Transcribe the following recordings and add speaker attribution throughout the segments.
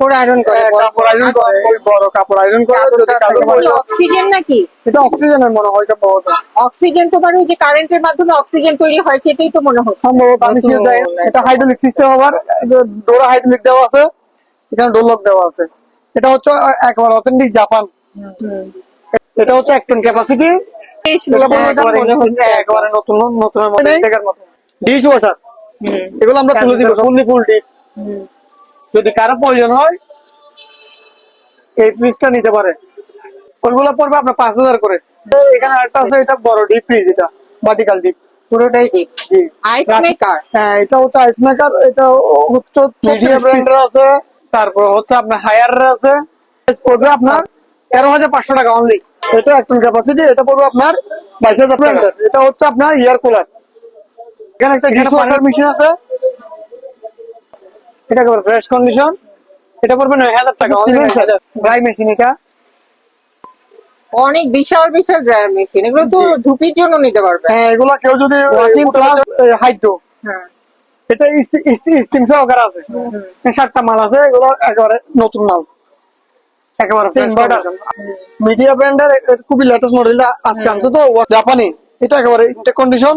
Speaker 1: কাপড় আয়রন করে
Speaker 2: হ্যাঁ,
Speaker 1: বড়
Speaker 2: কাপড় আয়রন করে বড় কাপড় আয়রন করে যদি
Speaker 1: অক্সিজেন নাকি?
Speaker 2: এটা অক্সিজেনের মনে হয় এটা পাওয়া যায়
Speaker 1: অক্সিজেন তো যে কারেন্টের মাধ্যমে অক্সিজেন তৈরি হয় সেটাই তো মনে হচ্ছে
Speaker 2: সম্ভবত আমি
Speaker 1: নতুন।
Speaker 2: শিওর এটা হাইড্রোলিক সিস্টেম আবার ডোরা হাইড্রোলিক দেওয়া আছে এখানে দেওয়া আছে। এটা হচ্ছে একবার অথেন্টিক জাপান এটা হচ্ছে এক টন ক্যাপাসিটি একেবারে
Speaker 1: মনে
Speaker 2: নতুন? ডিশ ওয়াশার এগুলো আমরা তুলে দিব ফুললি ফুল ডিপ
Speaker 1: হুম।
Speaker 2: যদি কারও প্রয়োজন হয় এই ফ্রিজটা নিতে পারে। ওইগুলো পড়বে আপনার পাঁচ হাজার করে। এখানে আরেকটা আছে এটা বড় ডিপ ফ্রিজ এটা ভার্টিকাল ডিপ
Speaker 1: পুরোটাই ডিপ
Speaker 2: জি।
Speaker 1: আইস মেকার
Speaker 2: হ্যাঁ এটা হচ্ছে আইস মেকার এটা হচ্ছে মিডিয়াম ব্র্যান্ডের আছে। তারপর হচ্ছে আপনার হায়ার আছে। পড়বে আপনার তেরো হাজার পাঁচশো টাকা অনলি এটা একটন ক্যাপাসিটি এটা পড়বে আপনার বাইশ হাজার এটা হচ্ছে আপনার ইয়ার কুলার এখানে একটা ডিশ ওয়াশার মেশিন আছে। এটা একেবারে ফ্রেশ কন্ডিশন এটা পড়বে নয় হাজার টাকা ড্রাই মেশিন এটা?
Speaker 1: অনেক বিশাল বিশাল ড্রায়ার মেশিন এগুলো তো ধুপির জন্য নিতে পারবে।
Speaker 2: হ্যাঁ এগুলো কেউ যদি ওয়াশিং প্লাস হাইড্রো
Speaker 1: হ্যাঁ।
Speaker 2: এটা স্টিম সহকারে আছে। সাতটা মাল আছে এগুলো একেবারে নতুন মাল। একেবারে ইনভার্টার মিডিয়া ব্র্যান্ডের খুবই লেটেস্ট মডেল আজকে আনছে তো জাপানি এটা একেবারে ইনটেক কন্ডিশন।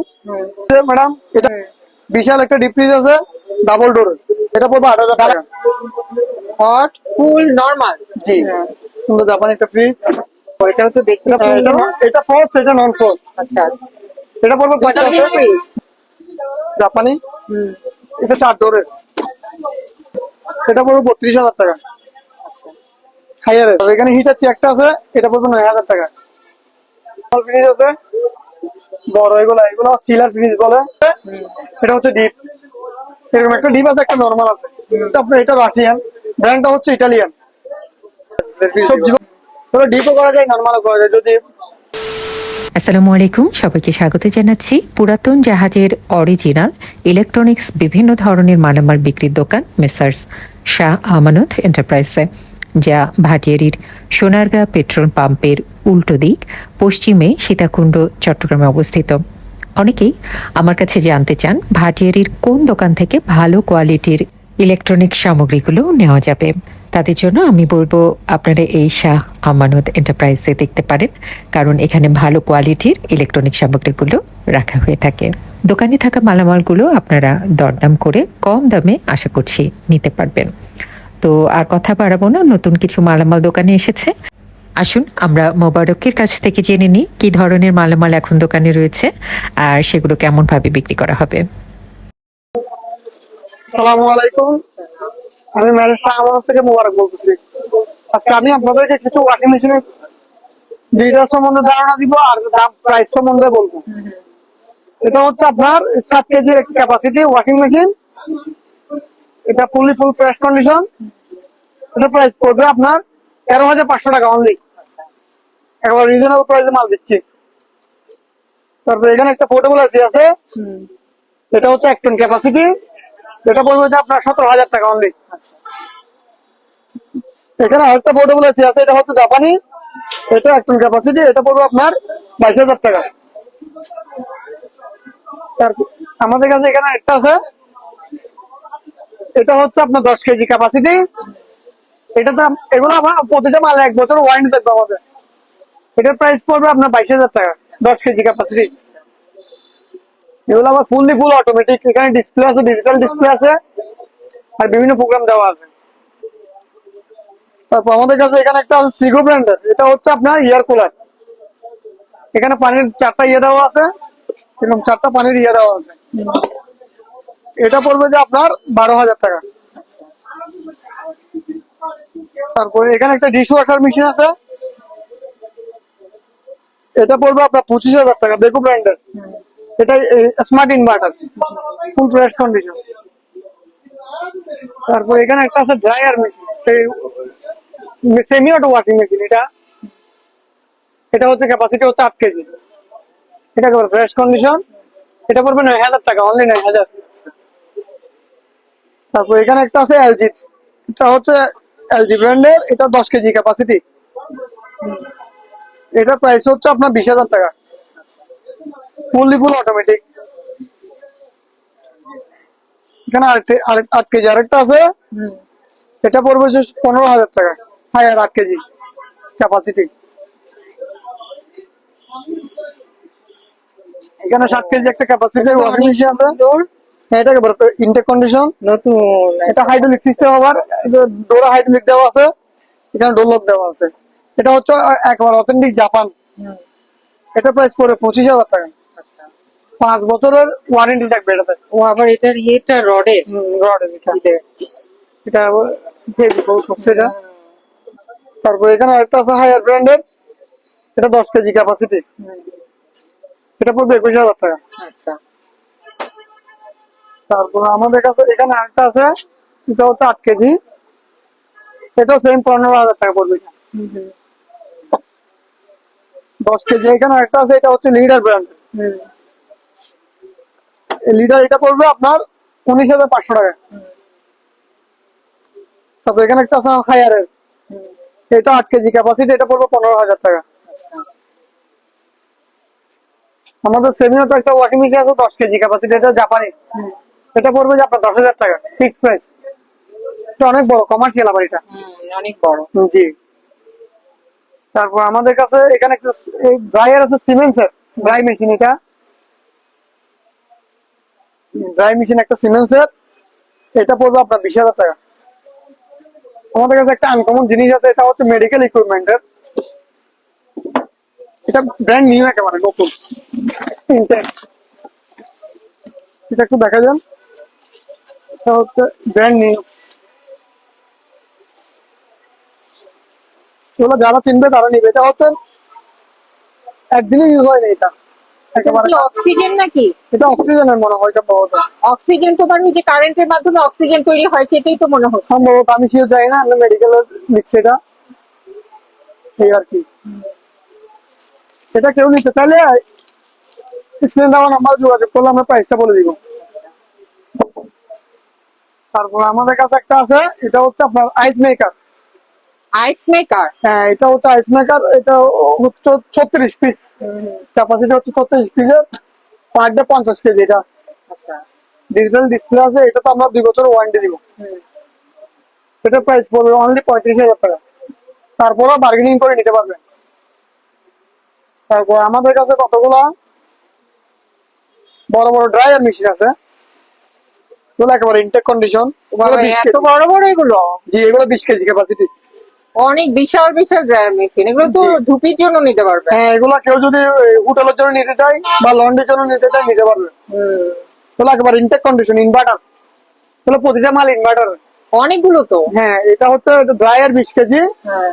Speaker 2: ম্যাডাম এটা বিশাল একটা ডিপ ফ্রিজ আছে ডাবল ডোর এটা পড়বে আট হাজার টাকা।
Speaker 1: হট কুল নরমাল
Speaker 2: জি। সুন্দর জাপানি একটা ফ্রিজ
Speaker 1: ওইটাও তো দেখতে
Speaker 2: এটা ফার্স্ট এটা নন ফার্স্ট
Speaker 1: আচ্ছা।
Speaker 2: এটা পড়বে জাপানি?
Speaker 1: হুম,
Speaker 2: এটা চার ডোরের। এটা পড়বে বত্রিশ হাজার টাকা। হাইয়ার এখানে হিটার চেকটা আছে এটা পড়বে নয় হাজার টাকা। ফ্রিজ আছে। বড় এগুলো এগুলো চিলার ফ্রিজ বলে। এটা হচ্ছে ডিপ এরকম একটা ডিপ আছে একটা নর্মাল আছে। আপনার এটা রাশিয়ান ব্র্যান্ডটা হচ্ছে ইটালিয়ান সবজি ধরো ডিপও করা যায় নর্মালও করা যায়, যদি
Speaker 3: আসসালামু আলাইকুম, সবাইকে স্বাগত জানাচ্ছি। পুরাতন জাহাজের অরিজিনাল ইলেকট্রনিক্স বিভিন্ন ধরনের মালামাল বিক্রির দোকান মেসার্স শাহ আমানত এন্টারপ্রাইজে যা ভাটিয়ারির সোনারগাঁ পেট্রোল পাম্পের উল্টো দিক, পশ্চিমে সীতাকুণ্ড, চট্টগ্রামে অবস্থিত। অনেকেই আমার কাছে জানতে চান, ভাটিয়ারির কোন দোকান থেকে ভালো কোয়ালিটির ইলেকট্রনিক সামগ্রীগুলো নেওয়া যাবে, তাদের জন্য আমি বলব আপনারা এই শাহ আমানত এন্টারপ্রাইজে দেখতে পারেন, কারণ এখানে ভালো কোয়ালিটির ইলেকট্রনিক সামগ্রীগুলো রাখা হয়ে থাকে। দোকানে থাকা মালামালগুলো আপনারা দরদাম করে কম দামে আশা করছি নিতে পারবেন। তো আর কথা বাড়াবো না, নতুন কিছু মালামাল দোকানে এসেছে। আসুন, আমরা মোবারকের কাছ থেকে জেনে নিই কি ধরনের মালামাল এখন দোকানে রয়েছে আর সেগুলো কেমন ভাবে বিক্রি করা হবে।
Speaker 2: সালামু আলাইকুম। আমি ম্যারেজ শাহ থেকে মোবারক বলতেছি। আজকে আমি আপনাদেরকে কিছু ওয়াশিং মেশিনের ডিটেল সম্বন্ধে ধারণা দিব আর দাম প্রাইস সম্বন্ধে বলব। এটা হচ্ছে আপনার সাত কেজির একটা ক্যাপাসিটি ওয়াশিং মেশিন এটা ফুললি ফুল ফ্রেশ কন্ডিশন এটা প্রাইস পড়বে আপনার তেরো হাজার পাঁচশো টাকা অনলি একবার রিজনেবল প্রাইসে মাল দিচ্ছি। তারপর এখানে একটা পোর্টেবল এসি আছে এটা হচ্ছে এক টন ক্যাপাসিটি এটা পড়বে যে আপনার সতেরো হাজার টাকা অনলি এখানে আরেকটা পোর্টেবল এসি আছে এটা হচ্ছে জাপানি। এটা এক টন ক্যাপাসিটি এটা পড়বে আপনার বাইশ হাজার টাকা। তারপর আমাদের কাছে এখানে একটা আছে। এটা হচ্ছে আপনার দশ কেজি ক্যাপাসিটি এটা তো এগুলো আমার প্রতিটা মাল এক বছর ওয়ারেন্টি থাকবে আমাদের। এটার প্রাইস পড়বে আপনার বাইশ হাজার টাকা, দশ কেজি ক্যাপাসিটি এগুলো আবার ফুললি ফুল অটোমেটিক এখানে ডিসপ্লে আছে ডিজিটাল ডিসপ্লে আছে, আর বিভিন্ন প্রোগ্রাম দেওয়া আছে। তারপর আমাদের কাছে এখানে একটা আছে সিগো ব্র্যান্ডের এটা হচ্ছে আপনার ইয়ার কুলার এখানে পানির চারটা ইয়ে দেওয়া আছে, এরকম চারটা পানির ইয়ে দেওয়া আছে। এটা পড়বে যে আপনার বারো হাজার টাকা। তারপরে এখানে একটা ডিশ ওয়াশার মেশিন আছে এটা পড়বে আপনার পঁচিশ হাজার টাকা বেকু ব্র্যান্ডের। এটা smart inverter full fresh condition তারপর এখানে একটা আছে dryer machine semi auto washing machine এটা। এটা হচ্ছে ক্যাপাসিটি হচ্ছে আট কেজি। এটা ফ্রেশ কন্ডিশন এটা পড়বে নয় হাজার টাকা অনলি নয় হাজার। তারপর এখানে একটা আছে এলজি এটা হচ্ছে এলজি ব্র্যান্ডের এটা দশ কেজি ক্যাপাসিটি এটা প্রাইস হচ্ছে আপনার বিশ হাজার টাকা। ফুললি ফুল অটোমেটিক এখানে আট কেজি আরেকটা আছে। এটা পড়বে পনেরো হাজার টাকা। হায়ার আট কেজি। ক্যাপাসিটি এখানে ষাট কেজি একটা ক্যাপাসিটি ওয়াশিং মেশিন আছে। হ্যাঁ, এটা ইনটেক কন্ডিশন
Speaker 1: নতুন
Speaker 2: এটা হাইড্রোলিক সিস্টেম আবার ডোরা হাইড্রোলিক দেওয়া আছে। এখানে ডোলক দেওয়া আছে। এটা হচ্ছে একবার অথেন্টিক জাপান এটা প্রাইস পড়বে পঁচিশ হাজার টাকা।
Speaker 1: আচ্ছা।
Speaker 2: পাঁচ বছরের ওয়ারেন্টি থাকবে এটাতে।
Speaker 1: ও আবার এটার ইয়েটা রডের
Speaker 2: রড এটা হেভি করছে এটা। তারপর এখানে একটা আছে হায়ার ব্র্যান্ডের এটা দশ কেজি ক্যাপাসিটি এটা পড়বে একুশ হাজার টাকা।
Speaker 1: আচ্ছা।
Speaker 2: তারপর আমাদের কাছে এখানে একটা আছে। এটা হচ্ছে আট কেজি। এটাও সেম পনেরো হাজার টাকা পড়বে। দশ কেজি এখানে একটা আছে এটা হচ্ছে লিডার ব্র্যান্ড লিডার এটা পড়বে আপনার উনিশ হাজার পাঁচশো টাকা। তারপর এখানে একটা আছে হায়ারের এটা আট কেজি ক্যাপাসিটি এটা পড়বে পনেরো হাজার টাকা।
Speaker 1: আচ্ছা।
Speaker 2: আমাদের সেমিওটা একটা ওয়াশিং মেশিন আছে দশ কেজি ক্যাপাসিটি এটা জাপানি এটা পড়বে যে আপনার দশ হাজার টাকা ফিক্স প্রাইস এটা অনেক বড় কমার্শিয়াল আবার এটা।
Speaker 1: অনেক বড়।
Speaker 2: জি। তারপর আমাদের কাছে এখানে একটা ড্রায়ার আছে সিমেন্টসের ড্রাই মেশিন এটা। ড্রাই মেশিন একটা সিমেন্টসের এটা পড়বে আপনার বিশ হাজার টাকা। আমাদের কাছে একটা আনকমন জিনিস আছে, এটা হচ্ছে মেডিকেল ইকুইপমেন্টের এটা ব্র্যান্ড নিউ একেবারে, নতুন। এটা একটু দেখা যান এটা হচ্ছে ব্র্যান্ড নিউ এগুলো যারা চিনবে তারা নিবে। এটা হচ্ছে একদিনই ইউজ হয়নি এটা।
Speaker 1: এটা অক্সিজেন নাকি?
Speaker 2: এটা অক্সিজেনের মনে হয় এটা বহুত
Speaker 1: অক্সিজেন যে কারেন্টের মাধ্যমে অক্সিজেন তৈরি হয় সেটাই তো মনে
Speaker 2: সম্ভবত আমি শিওর যাই না আমি মেডিকেলে লিখছি এটা। এই আর কি। এটা কেউ নিতে চাইলে স্ক্রিন দেওয়া নাম্বার যোগাযোগ করলে আমরা প্রাইসটা বলে দিব। তারপর আমাদের কাছে একটা আছে এটা হচ্ছে আপনার আইস মেকার
Speaker 1: আইস মেকার
Speaker 2: হ্যাঁ এটা হচ্ছে আইস মেকার এটা হচ্ছে ছত্রিশ পিস ক্যাপাসিটি হচ্ছে ছত্রিশ পিসের পার ডে পঞ্চাশ কেজি এটা।
Speaker 1: আচ্ছা।
Speaker 2: ডিজিটাল ডিসপ্লে আছে এটা তো আমরা দুই বছর ওয়ারেন্টি দিব। এটার প্রাইস পড়বে অনলি পঁয়ত্রিশ হাজার টাকা। তারপরও বার্গেনিং করে নিতে পারবেন তারপর আমাদের কাছে কতগুলা? বড় বড় ড্রায়ার মেশিন আছে। এগুলো একেবারে ইনটেক কন্ডিশন
Speaker 1: বাবা, এত বড় বড় এগুলো?
Speaker 2: জি এগুলো বিশ কেজি ক্যাপাসিটি
Speaker 1: অনেক বিশাল বিশাল ড্রায়ার মেশিন। এগুলো তো। ধুপির জন্য নিতে পারবে।
Speaker 2: হ্যাঁ এগুলো কেউ যদি হোটেলের জন্য নিতে চায় বা লন্ড্রির জন্য নিতে চায় নিতে পারবে।
Speaker 1: হুম।
Speaker 2: এগুলো একেবারে ইনটেক কন্ডিশন ইনভার্টার এগুলো প্রতিটা মাল ইনভার্টার
Speaker 1: অনেকগুলো তো।
Speaker 2: হ্যাঁ এটা হচ্ছে ড্রায়ার বিশ কেজি।
Speaker 1: হ্যাঁ।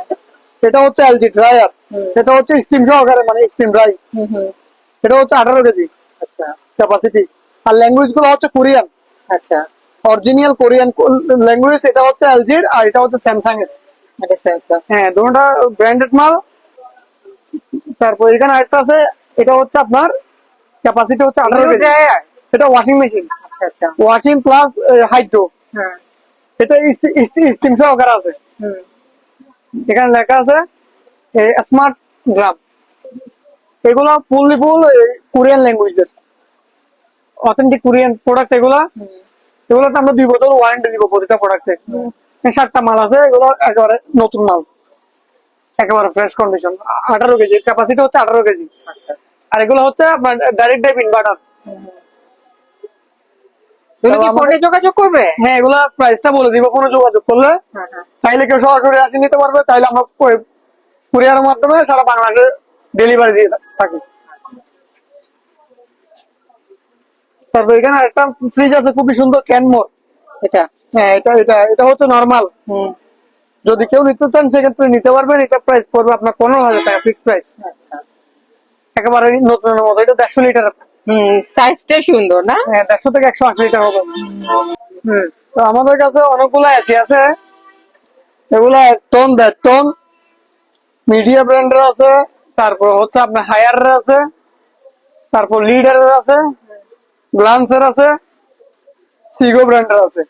Speaker 2: এটা হচ্ছে এলজি ড্রায়ার। এটা হচ্ছে স্টিম সহকারে মানে স্টিম ড্রাই
Speaker 1: হুম, হুম।
Speaker 2: এটা হচ্ছে আঠারো কেজি।
Speaker 1: আচ্ছা।
Speaker 2: ক্যাপাসিটি আর ল্যাঙ্গুয়েজগুলো হচ্ছে কোরিয়ান।
Speaker 1: আচ্ছা।
Speaker 2: অরিজিনাল কোরিয়ান ল্যাঙ্গুয়েজ এটা হচ্ছে এলজির আর এটা হচ্ছে স্যামসাং এর। হ্যাঁ দুটোটা ব্র্যান্ডেড মাল। তারপর এখানে আরেকটা আছে এটা হচ্ছে আপনার ক্যাপাসিটি হচ্ছে আঠারো কেজি। এটা ওয়াশিং মেশিন
Speaker 1: আচ্ছা আচ্ছা।
Speaker 2: ওয়াশিং প্লাস হাইড্রো
Speaker 1: হ্যাঁ।
Speaker 2: এটা স্টিম সহকারে আছে। এখানে লেখা আছে স্মার্ট গ্রাম এগুলা ফুললি ফুল কোরিয়ান ল্যাঙ্গুয়েজের অথেন্টিক কোরিয়ান প্রোডাক্ট এগুলা। এগুলোতে আমরা দুই বছর ওয়ারেন্টি দিব প্রতিটা প্রোডাক্টে সাতটা মাল আছে এগুলো একেবারে নতুন মাল। একেবারে ফ্রেশ কন্ডিশন আঠারো কেজি ক্যাপাসিটি হচ্ছে আঠারো কেজি।
Speaker 1: আচ্ছা।
Speaker 2: আর এগুলো হচ্ছে আপনার ডাইরেক্ট ড্রাইভ ইনভার্টার হ্যাঁ এগুলা প্রাইসটা বলে দিব কোনো যোগাযোগ করলে।
Speaker 1: হ্যাঁ হ্যাঁ।
Speaker 2: চাইলে কেউ সরাসরি আসে নিতে পারবে চাইলে আমরা কুরিয়ারের মাধ্যমে সারা বাংলাদেশে ডেলিভারি দিয়ে থাকি। তারপর এখানে একটা ফ্রিজ আছে খুবই সুন্দর ক্যানমোর
Speaker 1: এটা?
Speaker 2: হ্যাঁ এটা এটা এটা হচ্ছে নর্মাল
Speaker 1: হুম।
Speaker 2: যদি কেউ নিতে চান সেক্ষেত্রে নিতে পারবেন। এটা প্রাইস পড়বে আপনার পনেরো হাজার টাকা ফিক্স প্রাইস
Speaker 1: আচ্ছা।
Speaker 2: একেবারে নতুনের মতো এটা দেড়শো লিটার
Speaker 1: হুম সাইজটা সুন্দর না?
Speaker 2: হ্যাঁ দেড়শো থেকে একশো আশি লিটার হবে।
Speaker 1: হুম।
Speaker 2: তো আমাদের কাছে অনেকগুলো এসি আছে। এগুলো এক টন দেড় টন মিডিয়া ব্র্যান্ডের আছে। তারপর হচ্ছে আপনার হায়ার আছে। তারপর লিডারের আছে। গ্লান্সের আছে। সিগো ব্র্যান্ডের আছে।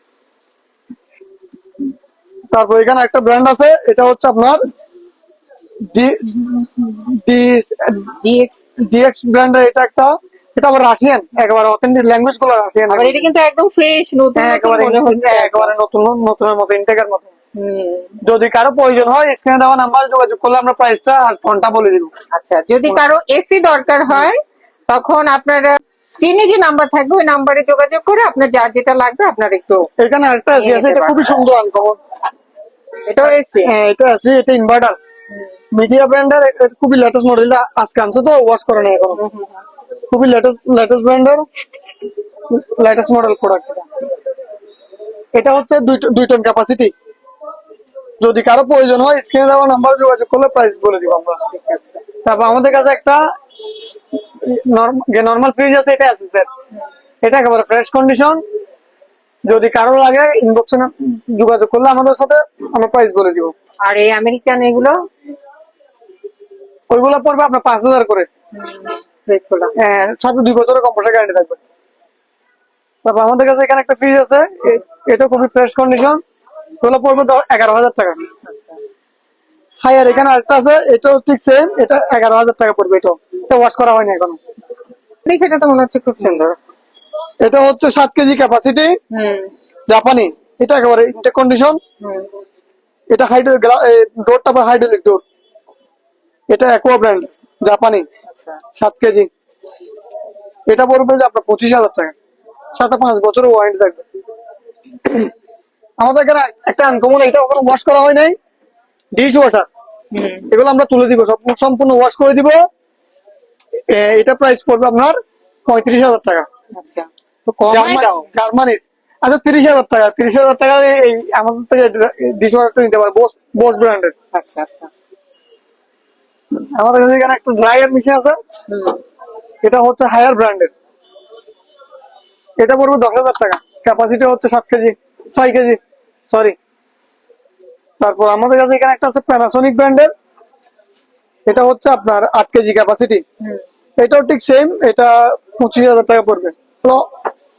Speaker 2: তারপর এখানে একটা ব্র্যান্ড আছে এটা হচ্ছে আপনার ডিএক্স ব্র্যান্ডের এটা একটা এটা আবার রাশিয়ান একেবারে অথেন্টিক ল্যাঙ্গুয়েজগুলো রাশিয়ান
Speaker 1: আবার এটা কিন্তু একদম ফ্রেশ নতুন
Speaker 2: হ্যাঁ একেবারে হ্যাঁ, একেবারে নতুন নতুনের মতো ইন্টেকের মতো।
Speaker 1: হুম,
Speaker 2: যদি কারও প্রয়োজন হয় স্ক্রিনে দেওয়া নাম্বার যোগাযোগ করলে আমরা প্রাইসটা আর ফোনটা বলে দিব।
Speaker 1: আচ্ছা যদি কারও এসি দরকার হয় তখন আপনারা স্ক্রিনে যে নাম্বার থাকবে ওই নাম্বারে যোগাযোগ করে আপনার যার যেটা লাগবে আপনার একটু
Speaker 2: এখানে আরেকটা এসি আছে এটা খুবই সুন্দর আনকমন
Speaker 1: এটাও এসি
Speaker 2: হ্যাঁ এটা আছে এটা ইনভার্টার মিডিয়া ব্র্যান্ডের খুবই লেটেস্ট মডেল আজকে আনছে তো ওয়াশ করে না এখন। খুবই লেটেস্ট লেটেস্ট ব্র্যান্ডের লেটেস্ট মডেল প্রোডাক্ট এটা। হচ্ছে দুই দুই টন ক্যাপাসিটি যদি কারও প্রয়োজন হয় স্ক্রিনে দেওয়া নাম্বার যোগাযোগ করলে প্রাইস বলে দিব আমরা। তারপর আমাদের কাছে একটা নর্মাল ফ্রিজ আছে এটা আছে স্যার এটা একেবারে ফ্রেশ কন্ডিশন যদি কারও লাগে ইনবক্সে যোগাযোগ করলে আমাদের সাথে আমরা প্রাইস বলে দিব।
Speaker 1: আর এই আমেরিকান এগুলো?
Speaker 2: ওইগুলো পড়বে আপনার পাঁচ হাজার করে। হ্যাঁ, সাথে দুই বছরের কম্পিউটার গ্যারান্টি থাকবে। তারপর আমাদের কাছে এখানে একটা ফ্রিজ আছে এটা খুবই ফ্রেশ কন্ডিশন ওগুলো পড়বে এগারো হাজার টাকা। হায়ার এখানে আরেকটা আছে এটাও ঠিক সেম এটা এগারো হাজার টাকা পড়বে এটাও। এটা ওয়াশ করা হয়নি এখনও।
Speaker 1: দেখে এটা তো মনে হচ্ছে খুব সুন্দর।
Speaker 2: এটা হচ্ছে সাত কেজি ক্যাপাসিটি
Speaker 1: হুম।
Speaker 2: জাপানি। এটা একেবারে ইনটেক কন্ডিশন এটা হাইড্রোলিক ডোরটা বা হাইড্রোলিক ডোর এটা অ্যাকোয়া ব্র্যান্ড জাপানি।
Speaker 1: আচ্ছা।
Speaker 2: সাত কেজি। এটা পড়বে যে আপনার পঁচিশ হাজার টাকা। সাথে পাঁচ বছরের ওয়ারেন্টি থাকবে। আমাদের এখানে একটা আনকমন এটা ওখানে ওয়াশ করা হয় নাই। ডিশ ওয়াশার
Speaker 1: হুম।
Speaker 2: এগুলো আমরা তুলে দিব সম্পূর্ণ ওয়াশ করে দিব। এটা প্রাইস পড়বে আপনার পঁয়ত্রিশ হাজার টাকা।
Speaker 1: আচ্ছা
Speaker 2: জার্মানির। আচ্ছা তিরিশ হাজার টাকা। তিরিশ হাজার টাকা এই আমাদের থেকে ডিশ ওয়াশারটা নিতে পারে বোস বোস ব্র্যান্ডের
Speaker 1: আচ্ছা আচ্ছা।
Speaker 2: আমাদের কাছে এখানে একটা ড্রায়ার মেশিন আছে। এটা হচ্ছে হায়ার ব্র্যান্ডের এটা পড়বে দশ হাজার টাকা। ক্যাপাসিটি হচ্ছে সাত কেজি ছয় কেজি সরি তারপর আমাদের কাছে এখানে একটা আছে প্যানাসোনিক ব্র্যান্ডের এটা হচ্ছে আপনার আট কেজি ক্যাপাসিটি এটাও ঠিক সেম এটা পঁচিশ হাজার টাকা পড়বে।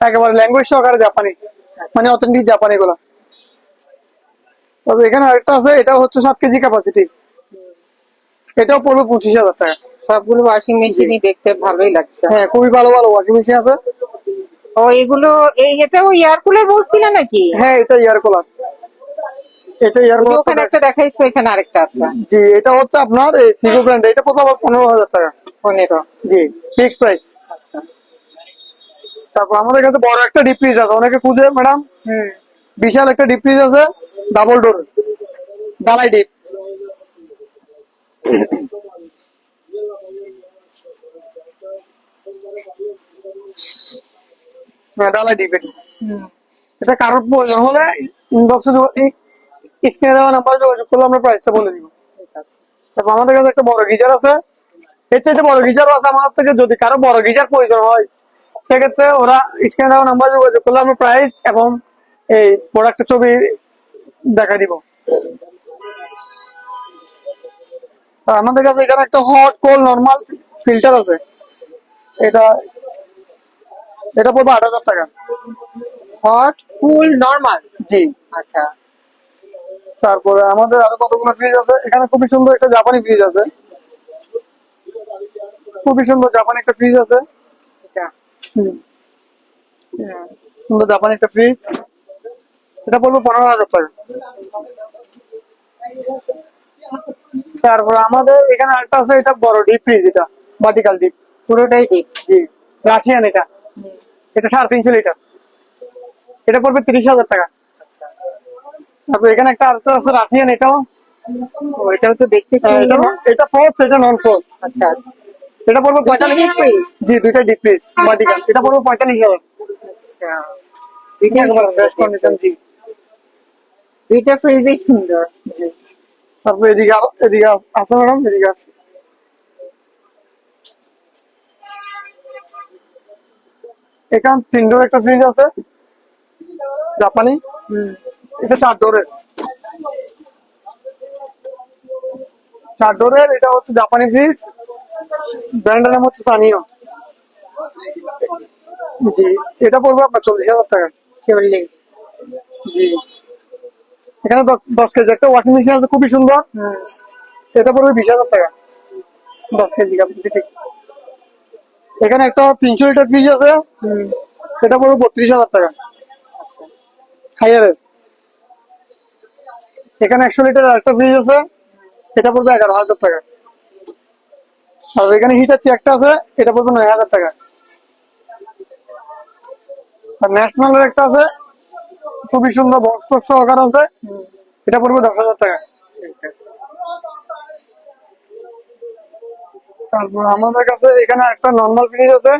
Speaker 2: একেবারে ল্যাঙ্গুয়েজ সহকারে জাপানি মানে অথেন্টিক জাপানি গুলো তবে এখানে আরেকটা আছে এটা হচ্ছে সাত কেজি ক্যাপাসিটি এটাও পড়বে পঁচিশ হাজার টাকা।
Speaker 1: সবগুলো ওয়াশিং মেশিনই দেখতে ভালোই লাগছে।
Speaker 2: হ্যাঁ খুবই ভালো ভালো ওয়াশিং মেশিন আছে।
Speaker 1: ও এগুলো এই এটাও এয়ার কুলার বলছিল নাকি?
Speaker 2: হ্যাঁ এটা ইয়ার কুলার এটা
Speaker 1: ওই যে ওখানে একটা দেখাইছো এখানে আরেকটা আছে।
Speaker 2: জি এটা হচ্ছে আপনার এই সিগো ব্র্যান্ড এটা পড়বে আবার পনেরো হাজার টাকা।
Speaker 1: পনেরো।
Speaker 2: জি ফিক্স প্রাইস
Speaker 1: আচ্ছা।
Speaker 2: তারপর আমাদের কাছে বড় একটা ডিপ ফ্রিজ আছে অনেকে খুঁজে ম্যাডাম বিশাল একটা ডিপ ফ্রিজ আছে ডাবল ডোর ডালাই ডিপ হ্যাঁ ডালাই ডিপ এটি। এটা কারোর প্রয়োজন হলে ইনবক্সে স্ক্রিনে দেওয়া নাম্বার যোগাযোগ করলে আমরা প্রাইসটা বলে দিব। তারপর আমাদের কাছে একটা বড় গিজার আছে এর চাইতে বড় গিজারও আছে আমার থেকে। যদি কারও বড় গিজার প্রয়োজন হয় সেক্ষেত্রে ওরা স্ক্রিনে দেওয়া নাম্বার যোগাযোগ করলে আমরা প্রাইস এবং এই প্রোডাক্টের ছবি দেখা দিব। আমাদের কাছে এখানে একটা হট কোল নর্মাল ফিল্টার আছে। এটা এটা পড়বে আট হাজার টাকা।
Speaker 1: হট কুল নর্মাল
Speaker 2: জি।
Speaker 1: আচ্ছা।
Speaker 2: তারপরে আমাদের আরও কতগুলো ফ্রিজ আছে? এখানে খুবই সুন্দর একটা জাপানি ফ্রিজ আছে। খুবই সুন্দর জাপানি একটা ফ্রিজ আছে। সুন্দর জাপানি একটা ফ্রিজ এটা পড়বে পনেরো হাজার টাকা। তারপরে আমাদের এখানে আরেকটা আছে এটা বড় ডিপ ফ্রিজ এটা ভার্টিকাল ডিপ
Speaker 1: পুরোটাই ডিপ
Speaker 2: জি রাশিয়ান এটা। এটা সাড়ে তিনশো লিটার এটা পড়বে তিরিশ হাজার টাকা।
Speaker 1: আচ্ছা।
Speaker 2: তারপর এখানে একটা আরেকটা আছে রাশিয়ান এটাও।
Speaker 1: ওইটাও তো দেখতে
Speaker 2: আহ, এটা এটা নন ফার্স্ট
Speaker 1: আচ্ছা।
Speaker 2: এটা পড়বে পঁয়তাল্লিশ জি দুইটা ডিপ ভার্টিকাল এটা পড়বে পঁয়তাল্লিশ হাজার।
Speaker 1: আচ্ছা। দুইটা ফ্রিজই সুন্দর
Speaker 2: জি। তারপর এদিকে এদিকে আছে ম্যাডাম এদিকে আছে। এখান তিন ডোর একটা ফ্রিজ আছে। জাপানি। এটা চার ডোরের। চার ডোরের এটা হচ্ছে জাপানি ফ্রিজ ব্র্যান্ডের নাম হচ্ছে সানিও। জি এটা পড়বে আপনার চল্লিশ হাজার টাকা।
Speaker 1: চল্লিশ।
Speaker 2: জি। এখানে দশ- কেজি একটা ওয়াশিং মেশিন আছে খুবই সুন্দর। এটা পড়বে বিশ হাজার টাকা। দশ কেজি ঠিক এখানে একটা তিনশো লিটার ফ্রিজ আছে।
Speaker 1: হুম।
Speaker 2: এটা পড়বে বত্রিশ হাজার টাকা। হাইয়ারের এখানে একশো লিটার একটা ফ্রিজ আছে। এটা পড়বে এগারো হাজার টাকা। আর এখানে হিটার চেয়ারটা আছে, এটা পড়বে নয় হাজার টাকা। আর ন্যাশনালের একটা আছে, খুবই সুন্দর বক্স টক সহকার আছে, এটা পড়বে দশ হাজার টাকা। তারপর আমাদের কাছে এখানে একটা নর্মাল ফ্রিজ আছে,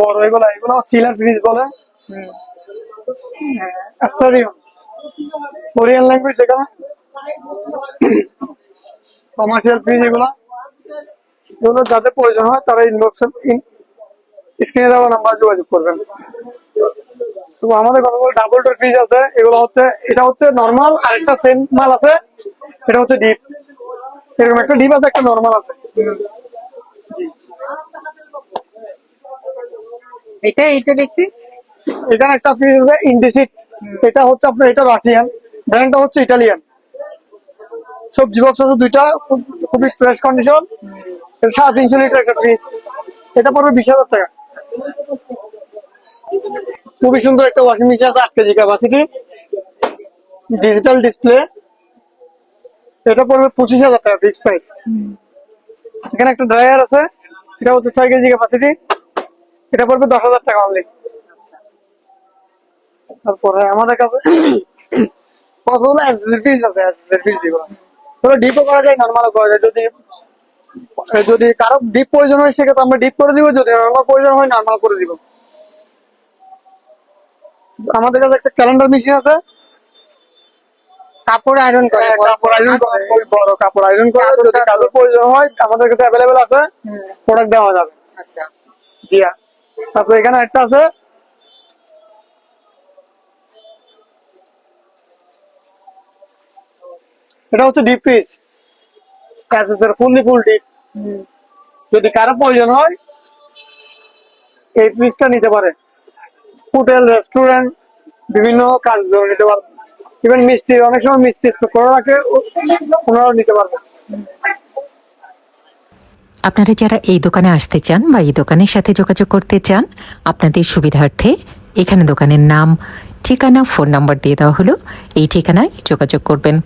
Speaker 2: বড় এগুলা, এগুলো চিলার ফ্রিজ বলে। অ্যাস্টারিয়াম কোরিয়ান ল্যাঙ্গুয়েজ এখানে। কমার্শিয়াল ফ্রিজ এগুলো। এগুলো যাদের প্রয়োজন হয় তারা ইনবক্স স্ক্রিনে দেওয়া নাম্বার যোগাযোগ করবেন। তো আমাদের কতগুলো ডাবল ডোর ফ্রিজ আছে এগুলো হচ্ছে এটা হচ্ছে নর্মাল আর একটা সেম মাল আছে এটা হচ্ছে ডিপ এরকম একটা ডিপ আছে একটা নর্মাল আছে।
Speaker 1: এটা এটা দেখি।
Speaker 2: এখানে একটা ফ্রিজ আছে ইন্ডিসিট এটা হচ্ছে আপনার এটা রাশিয়ান ব্র্যান্ডটা হচ্ছে ইটালিয়ান সবজি বক্স আছে দুইটা খুব- খুবই ফ্রেশ কন্ডিশন সাড়ে তিনশো লিটার একটা ফ্রিজ এটা পড়বে বিশ হাজার টাকা। খুবই সুন্দর একটা ওয়াশিং মেশিন আছে, আট কেজি ক্যাপাসিটি ডিজিটাল ডিসপ্লে এটা পড়বে পঁচিশ হাজার টাকা ফিক্স প্রাইস এখানে একটা ড্রায়ার আছে, এটা হচ্ছে ছয় কেজি ক্যাপাসিটি এটা পড়বে দশ হাজার টাকা অনলি তারপরে আমাদের কাছে কতগুলো অ্যাক্সেসরি ফিজ আছে অ্যাক্সেসরি ফিজ যেগুলো ডিপও করা যায় নর্মালও করা যায়। যদি যদি কারও ডিপ প্রয়োজন হয় সেক্ষেত্রে আমরা ডিপ করে দিব যদি নর্মাল প্রয়োজন হয় নর্মাল করে দিব। আমাদের কাছে একটা ক্যালেন্ডার মেশিন আছে।
Speaker 1: কাপড় আয়রন করে
Speaker 2: হ্যাঁ, কাপড় আয়রন করে বড় কাপড় আয়রন করে যদি কারও প্রয়োজন হয় আমাদের কাছে অ্যাভেলেবেল আছে। প্রোডাক্ট দেওয়া যাবে।
Speaker 1: আচ্ছা।
Speaker 2: জি হ্যাঁ। তারপর এখানে একটা আছে। এটা হচ্ছে deep fridge fully full deep যদি কারও প্রয়োজন হয়, এই ফ্রিজটা নিতে পারে। হোটেল রেস্টুরেন্ট বিভিন্ন কাজ নিতে পারবে। ইভেন মিষ্টি, অনেক সময় মিষ্টি করে রাখে, ওনারাও নিতে পারবে।
Speaker 3: আপনারা যারা এই দোকানে আসতে চান বা এই দোকানের সাথে যোগাযোগ করতে চান, আপনাদের সুবিধার্থে এখানে দোকানের নাম, ঠিকানা ফোন নাম্বার দিয়ে দেওয়া হলো। এই ঠিকানায় যোগাযোগ করবেন।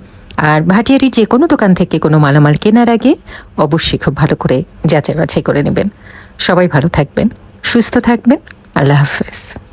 Speaker 3: আর ভাটিয়ারি যে কোনো দোকান থেকে কোনো মালামাল কেনার আগে অবশ্যই খুব ভালো করে যাচাই বাছাই করে নেবেন। সবাই ভালো থাকবেন, সুস্থ থাকবেন। আল্লাহ হাফেজ।